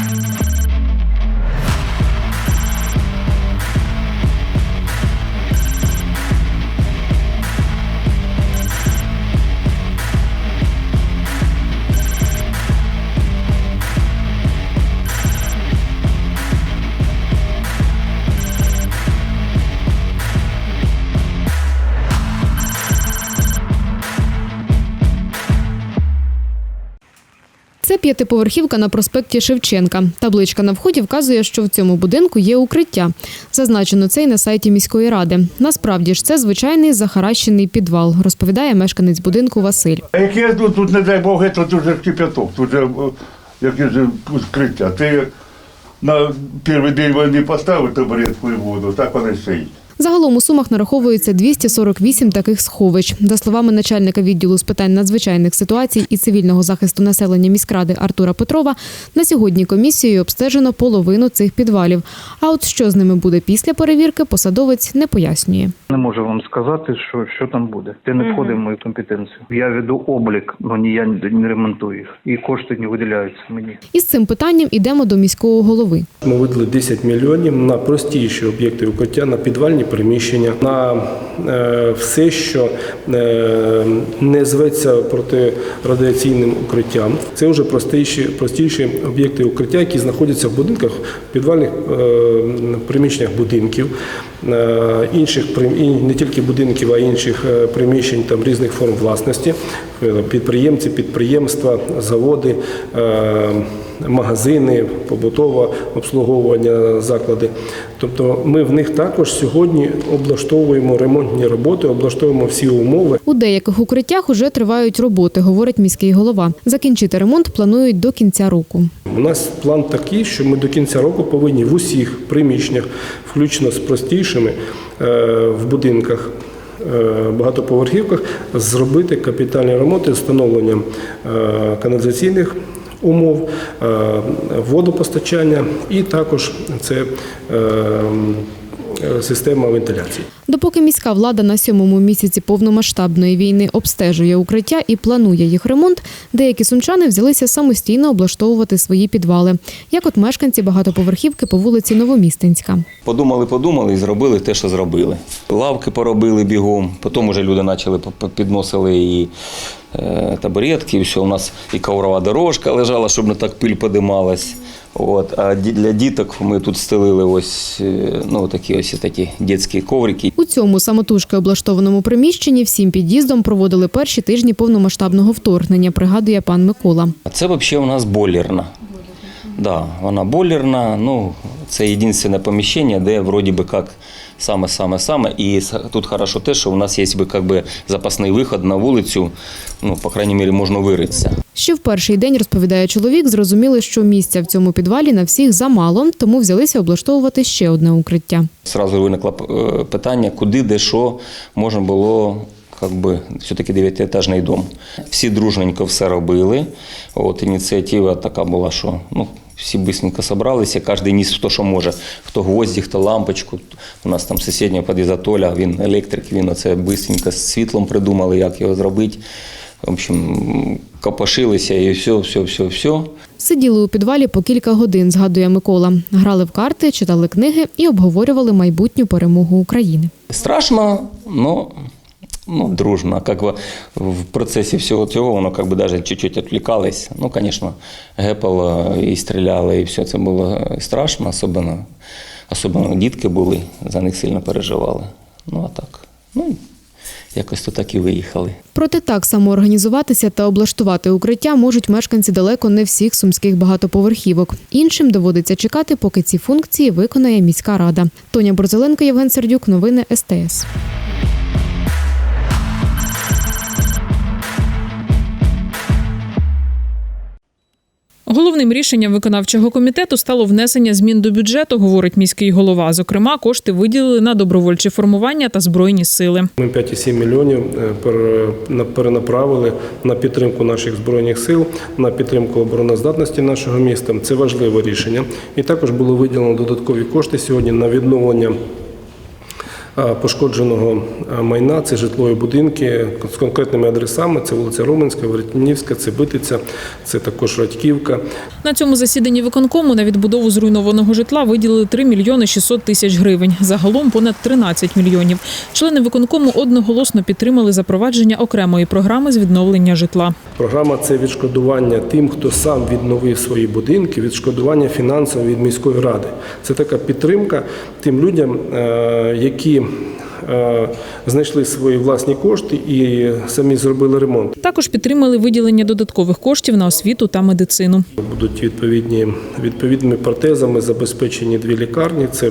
Це п'ятиповерхівка на проспекті Шевченка. Табличка на вході вказує, що в цьому будинку є укриття. Зазначено це й на сайті міської ради. Насправді ж це звичайний захаращений підвал, розповідає мешканець будинку Василь. А тут, тут, не дай Бог, то тут вже кипяток, тут же о, якесь же вкриття. Ти на перший день війни поставив табуретку і воду, так вона й стоїть. Загалом у Сумах нараховується 248 таких сховищ. За словами начальника відділу з питань надзвичайних ситуацій і цивільного захисту населення міськради Артура Петрова, на сьогодні комісією обстежено половину цих підвалів. А от що з ними буде після перевірки, посадовець не пояснює. Не можу вам сказати, що, що там буде. Це не входить в мою компетенцію. Я веду облік, але ні, я не ремонтую їх. І кошти не виділяються мені. Із цим питанням ідемо до міського голови. Ми видали 10 мільйонів на простіші об'єкти укриття, на підвальні приміщення, на е, все, що е, не зветься протирадіаційним укриттям. Це вже простіші, простіші об'єкти укриття, які знаходяться в будинках, в підвальних е, приміщеннях будинків, інших прим- не тільки будинків, а інших е, приміщень там різних форм власності, Е, підприємці, підприємства, заводи. е, магазини, побутове обслуговування заклади. Тобто ми в них також сьогодні облаштовуємо ремонтні роботи, облаштовуємо всі умови. У деяких укриттях уже тривають роботи, говорить міський голова. Закінчити ремонт планують до кінця року. У нас план такий, що ми до кінця року повинні в усіх приміщеннях, включно з простішими е, в будинках. е, Багатоповерхівках зробити капітальні ремонти з встановленням е, каналізаційних умов, водопостачання і також це система вентиляції. Допоки міська влада на сьомому місяці повномасштабної війни обстежує укриття і планує їх ремонт, деякі сумчани взялися самостійно облаштовувати свої підвали, як от мешканці багатоповерхівки по вулиці Новомістинська. Подумали, подумали і зробили те, що зробили. Лавки поробили бігом, потім вже люди почали підносили і е, табуретки, і все. У нас і коврова дорожка лежала, щоб не так пиль подималась. От. А для діток ми тут стелили ось е, ну, такі ось такі дітські коврики. У цьому самотужки облаштованому приміщенні всім під'їздом проводили перші тижні повномасштабного вторгнення, пригадує пан Микола. Це взагалі у нас бойлерна. Да, вона бойлерна, ну, це єдине поміщення, де вроді би як саме-саме-саме. І тут хорошо те, що у нас є би, как би, запасний виход на вулицю, ну, по крайній мірі, можна виритися. Ще в перший день, розповідає чоловік, зрозуміли, що місця в цьому підвалі на всіх замало, тому взялися облаштовувати ще одне укриття. Сразу виникло е, питання, куди, де, що можна було. Как би все-таки дев'ятиетажний дом. Всі дружненько все робили. От ініціатива така була, що ну, всі бистренько зібралися, кожен ніс хто що може. Хто гвозді, хто лампочку. У нас там сусіднього під'їзда Толя, він електрик, він оце бистренько з світлом придумали, як його зробити. В общем, копошилися і все, все, все, все. Сиділи у підвалі по кілька годин, згадує Микола. Грали в карти, читали книги і обговорювали майбутню перемогу України. Страшно, но ну, дружно. Как бы в процесі всього цього воно как бы даже чуть-чуть відвлікались. Ну, звісно, гепало і стріляли, і все це було страшно, особливо, особливо дітки були, за них сильно переживали. Ну, а так, ну, якось то так і виїхали. Проте так само організуватися та облаштувати укриття можуть мешканці далеко не всіх сумських багатоповерхівок. Іншим доводиться чекати, поки ці функції виконає міська рада. Тоня Борзеленко, Євген Сердюк, новини СТС. Головним рішенням виконавчого комітету стало внесення змін до бюджету, говорить міський голова. Зокрема, кошти виділили на добровольчі формування та збройні сили. Ми 5,7 мільйонів е, на- перенаправили на підтримку наших збройних сил, на підтримку обороноздатності нашого міста. Це важливе рішення. І також було виділено додаткові кошти сьогодні на відновлення пошкодженого е, майна. Це житлові будинки з конкретними адресами. Це вулиця Роменська, Веретнівська, це Битиця, це також Радьківка. На цьому засіданні виконкому на відбудову зруйнованого житла виділили 3 мільйони 600 тисяч гривень. Загалом понад 13 мільйонів. Члени виконкому одноголосно підтримали запровадження окремої програми з відновлення житла. Програма це відшкодування тим, хто сам відновив свої будинки, відшкодування фінансово від міської ради. Це така підтримка тим людям, е, які е, знайшли свої власні кошти і самі зробили ремонт. Також підтримали виділення додаткових коштів на освіту та медицину. Будуть відповідні відповідними протезами забезпечені дві лікарні. Це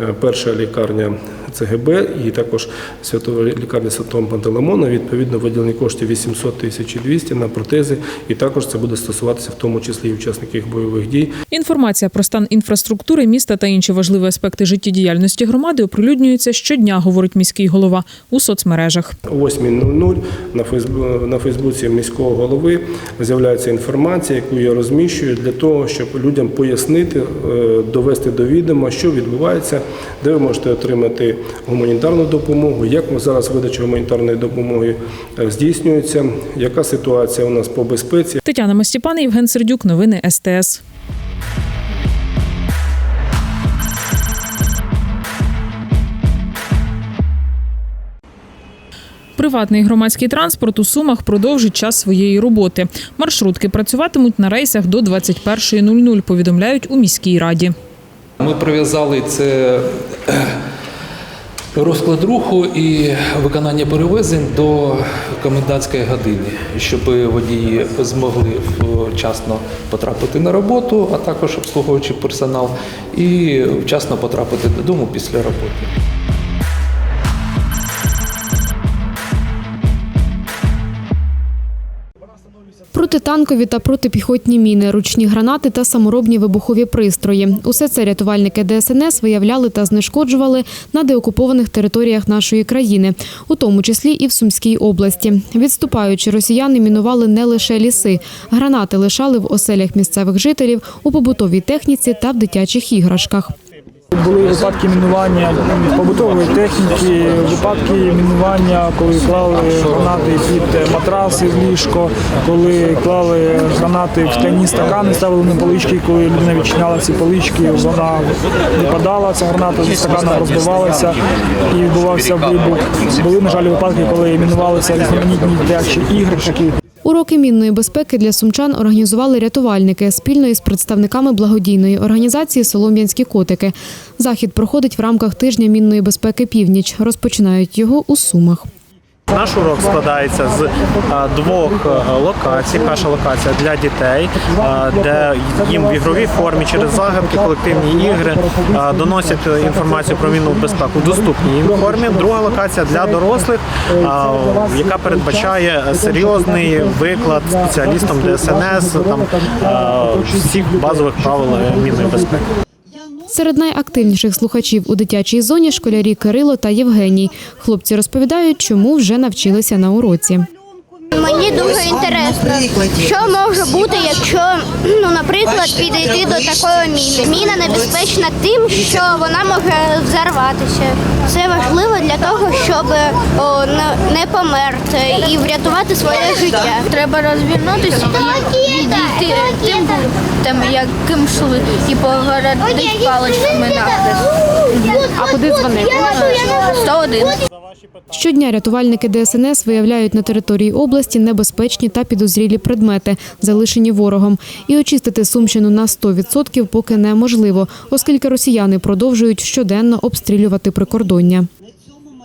е, перша лікарня ЦГБ і також святова лікарня Святого Пантелеймона. Відповідно, виділені кошти 800 тисяч і 200 на протези. І також це буде стосуватися в тому числі і учасників бойових дій. Інформація про стан інфраструктури міста та інші важливі аспекти життєдіяльності громади оприлюднюється щодня, говорить міський голова у соцмережах. О 8.00 на на Фейсбуці міського голови з'являється інформація, яку я розміщую для того, щоб людям пояснити, е, довести до відома, що відбувається, де ви можете отримати гуманітарну допомогу, як зараз видача гуманітарної допомоги е, здійснюється, яка ситуація у нас по безпеці. Тетяна Мастіпан, Євген Сердюк. Новини СТС. Приватний громадський транспорт у Сумах продовжить час своєї роботи. Маршрутки працюватимуть на рейсах до 21.00, повідомляють у міській раді. Ми прив'язали це розклад руху і виконання перевезень до комендантської години, щоб водії змогли вчасно потрапити на роботу, а також обслуговуючий персонал, і вчасно потрапити додому після роботи. Протитанкові та протипіхотні міни, ручні гранати та саморобні вибухові пристрої. Усе це рятувальники ДСНС виявляли та знешкоджували на деокупованих територіях нашої країни, у тому числі і в Сумській області. Відступаючи, росіяни мінували не лише ліси. Гранати лишали в оселях місцевих жителів, у побутовій техніці та в дитячих іграшках. Були випадки мінування побутової техніки, випадки мінування, коли клали гранати під матраси в ліжко, коли клали гранати в скляні стакани, ставили на полички, коли людина відчиняла ці полички, вона випадала, ця граната зі стаканом розбивалася і відбувався вибух. Були, на жаль, випадки, коли мінувалися різноманітні дитячі іграшки. Уроки мінної безпеки для сумчан організували рятувальники спільно із представниками благодійної організації Солом'янські котики. Захід проходить в рамках тижня мінної безпеки північ. Розпочинають його у Сумах. Наш урок складається з двох локацій. Перша локація для дітей, де їм в ігровій формі через загадки, колективні ігри доносять інформацію про мінну безпеку в доступній їм формі. Друга локація для дорослих, яка передбачає серйозний виклад спеціалістам ДСНС там всіх базових правил мінної безпеки. Серед найактивніших слухачів у дитячій зоні школярі Кирило та Євгеній. Хлопці розповідають, чому вже навчилися на уроці. Мені дуже інтересно, що може бути, якщо, ну, наприклад, підійти до такої міни. Міна небезпечна тим, що вона може взорватися. Це важливо для того, щоб о, не, померти і врятувати своє життя. Треба розвернутися і відійти тим пунктом, яким йшли, і погородити паличками нахрест. А куди дзвонити? 101. Щодня рятувальники ДСНС виявляють на території області небезпечні та підозрілі предмети, залишені ворогом. І очистити Сумщину на 100% поки неможливо, оскільки росіяни продовжують щоденно обстрілювати прикордоння.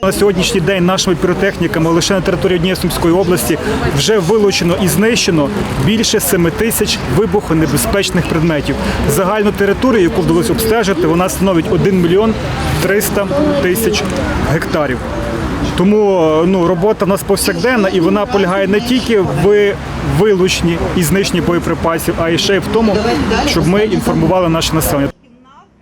На сьогоднішній день нашими піротехніками лише на території однієї області вже вилучено і знищено більше 7 тисяч вибухонебезпечних предметів. Загальну територію, яку вдалося обстежити, вона становить 1 мільйон 300 тисяч гектарів. Тому ну, робота в нас повсякденна і вона полягає не тільки в вилученні і знищенні боєприпасів, а й ще й в тому, щоб ми інформували наше населення.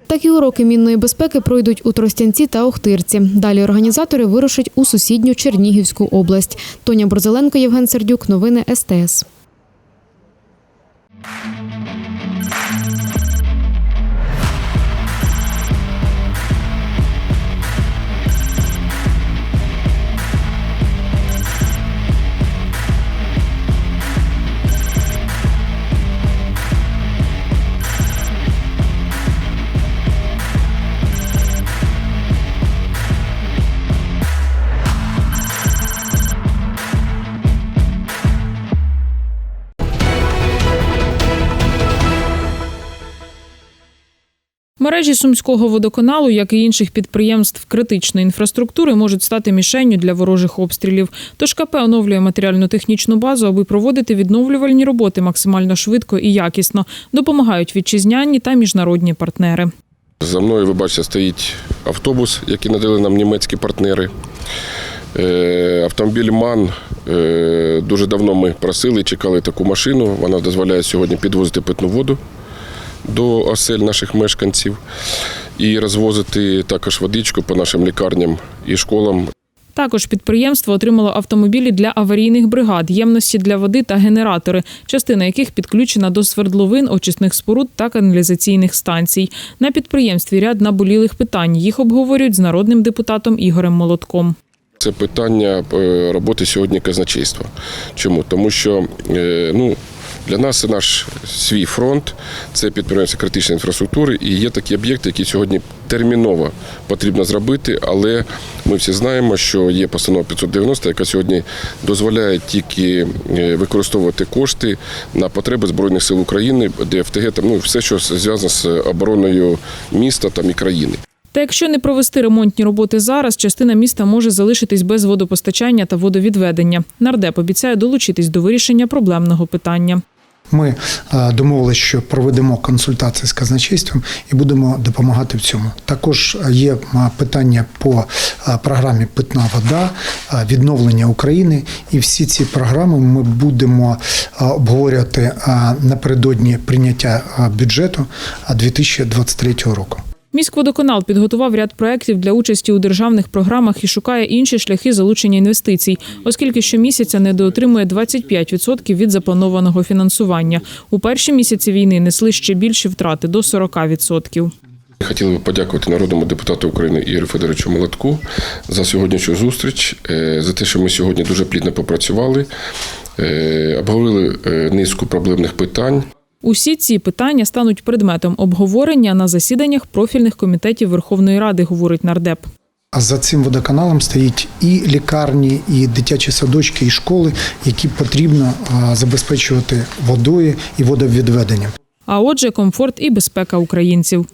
Такі уроки мінної безпеки пройдуть у Тростянці та Охтирці. Далі організатори вирушать у сусідню Чернігівську область. Тоня Борзеленко, Євген Сердюк. Новини СТС. Мережі сумського водоканалу, як і інших підприємств критичної інфраструктури, можуть стати мішенню для ворожих обстрілів. Тож КП оновлює матеріально-технічну базу, аби проводити відновлювальні роботи максимально швидко і якісно. Допомагають вітчизняні та міжнародні партнери. За мною, ви бачите, стоїть автобус, який надали нам німецькі партнери. Е, Автомобіль МАН. е, Дуже давно ми просили, чекали таку машину. Вона дозволяє сьогодні підвозити питну воду до осель наших мешканців і розвозити також водичку по нашим лікарням і школам. Також підприємство отримало автомобілі для аварійних бригад, ємності для води та генератори, частина яких підключена до свердловин, очисних споруд та каналізаційних станцій. На підприємстві ряд наболілих питань. Їх обговорюють з народним депутатом Ігорем Молотком. Це питання е, роботи сьогодні казначейства. Чому? Тому що е, ну, для нас це наш свій фронт, це підприємство критичної інфраструктури, і є такі об'єкти, які сьогодні терміново потрібно зробити, але ми всі знаємо, що є постанова 590, яка сьогодні дозволяє тільки е, використовувати кошти на потреби Збройних сил України, ДФТГ, там, ну, все, що зв'язано з обороною міста там, і країни. Та якщо не провести ремонтні роботи зараз, частина міста може залишитись без водопостачання та водовідведення. Нардеп обіцяє долучитись до вирішення проблемного питання. Ми е, домовилися, що проведемо консультації з казначейством і будемо допомагати в цьому. Також є е, питання по е, програмі Питна вода, е, відновлення України. І всі ці програми ми будемо е, обговорювати е, напередодні прийняття е, бюджету е, 2023 року. Міськводоканал підготував ряд проєктів для участі у державних програмах і шукає інші шляхи залучення інвестицій, оскільки щомісяця недоотримує 25% від запланованого фінансування. У перші місяці війни несли ще більші втрати до 40%. Хотіли би подякувати народному депутату України Ігорю Федоровичу Молотку за сьогоднішню зустріч, е, за те, що ми сьогодні дуже плідно попрацювали, е, обговорили е, низку проблемних питань. Усі ці питання стануть предметом обговорення на засіданнях профільних комітетів Верховної Ради, говорить нардеп. А за цим водоканалом стоїть і лікарні, і дитячі садочки, і школи, які потрібно забезпечувати водою і водовідведенням. А отже, комфорт і безпека українців.